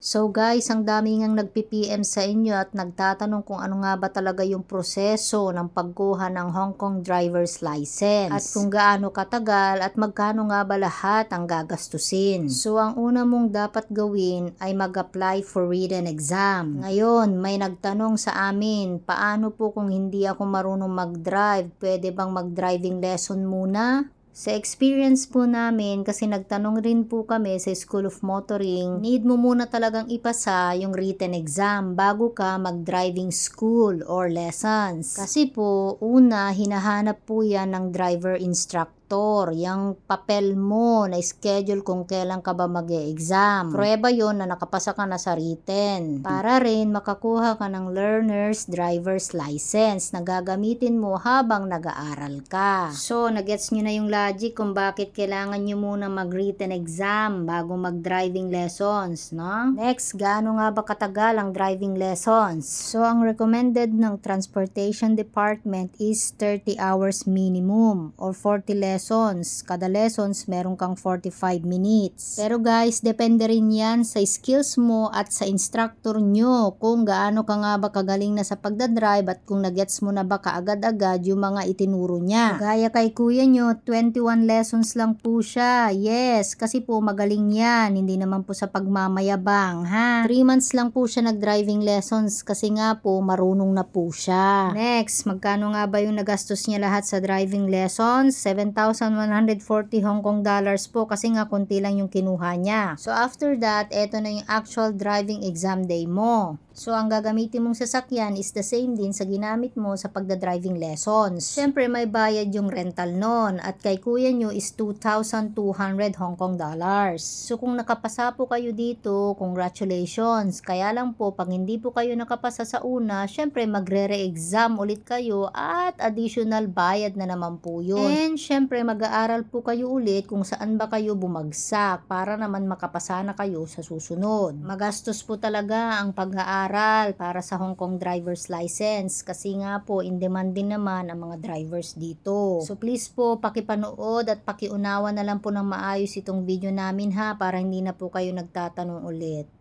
So guys, ang dami ngang nagpi-PM sa inyo at nagtatanong kung ano nga ba talaga yung proseso ng pagkuha ng Hong Kong driver's license at kung gaano katagal at magkano nga ba lahat ang gagastusin. So ang una mong dapat gawin ay mag-apply for written exam. Ngayon, may nagtanong sa amin, paano po kung hindi ako marunong mag-drive, pwede bang mag-driving lesson muna? Sa experience po namin, kasi nagtanong rin po kami sa School of Motoring, need mo muna talagang ipasa yung written exam bago ka mag-driving school or lessons. Kasi po, una, hinahanap po yan ng driver instructor yung papel mo na schedule kung kailan ka ba mag exam Prueba yon na nakapasa ka na sa written. Para rin makakuha ka ng learner's driver's license na gagamitin mo habang nag-aaral ka. So, nagets nyo na yung logic kung bakit kailangan nyo muna mag-written exam bago mag-driving lessons, no? Next, gaano nga ba katagal ang driving lessons? So, ang recommended ng Transportation Department is 30 hours minimum or 40 lessons lessons. Kada lessons, meron kang 45 minutes. Pero guys, depende rin yan sa skills mo at sa instructor nyo kung gaano ka nga ba kagaling na sa pagdadrive at kung nagets mo na ba kaagad-agad yung mga itinuro niya. Gaya kay kuya nyo, 21 lessons lang po siya. Yes, kasi po magaling yan. Hindi naman po sa pagmamayabang, ha? 3 months lang po siya nag-driving lessons kasi nga po marunong na po siya. Next, magkano nga ba yung nagastos niya lahat sa driving lessons? 7,000 1,140 Hong Kong dollars po kasi nga konti lang yung kinuha niya. So after that, eto na yung actual driving exam day mo. So, ang gagamitin mong sasakyan is the same din sa ginamit mo sa pagda-driving lessons. Siyempre, may bayad yung rental nun at kay kuya nyo is 2,200 Hong Kong dollars. So, kung nakapasa po kayo dito, congratulations. Kaya lang po, pag hindi po kayo nakapasa sa una, siyempre magre-re-exam ulit kayo at additional bayad na naman po yun. And siyempre, mag-aaral po kayo ulit kung saan ba kayo bumagsak para naman makapasa na kayo sa susunod. Magastos po talaga ang pag-aaral pag-aaral para sa Hong Kong driver's license kasi nga po in demand din naman ang mga drivers dito. So please po pakipanood at pakiunawa na lang po ng maayos itong video namin ha para hindi na po kayo nagtatanong ulit.